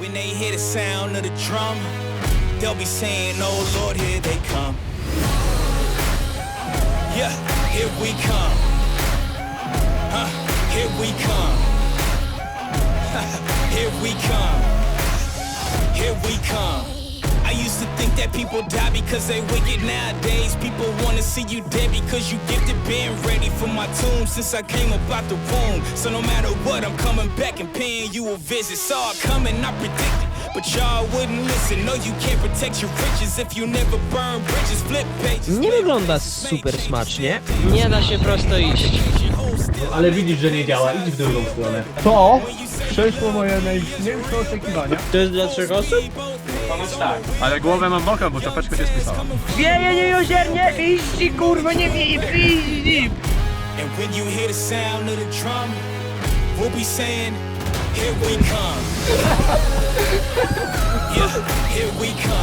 When they hear the sound of the drum, they'll be saying, Oh Lord, here they come. Yeah, here we come. Huh, here we come. here we come. Here we come. That people die because they wicked nowadays. People wanna see you dead because you gifted being ready for my tomb since I came about the womb. So no matter what, I'm coming back and paying you a visit. Saw it coming, I predicted. But y'all wouldn't listen. No, you can't protect your riches if you never burn bridges. Flip pages. Nie wygląda super smacznie. Nie da się prosto iść. Ale widzisz, że nie działa, idź w drugą stronę. To przeszło moje największe oczekiwania. To jest dla trzech osób? Ponoć tak. Ale głowę mam boka, bo czapeczka się spisała. Wieje nie niemiłosiernie, piździ kurwa, nie wieje, piździ! And when you hear the sound of the drum, we'll be saying, here we come. yeah, here we come.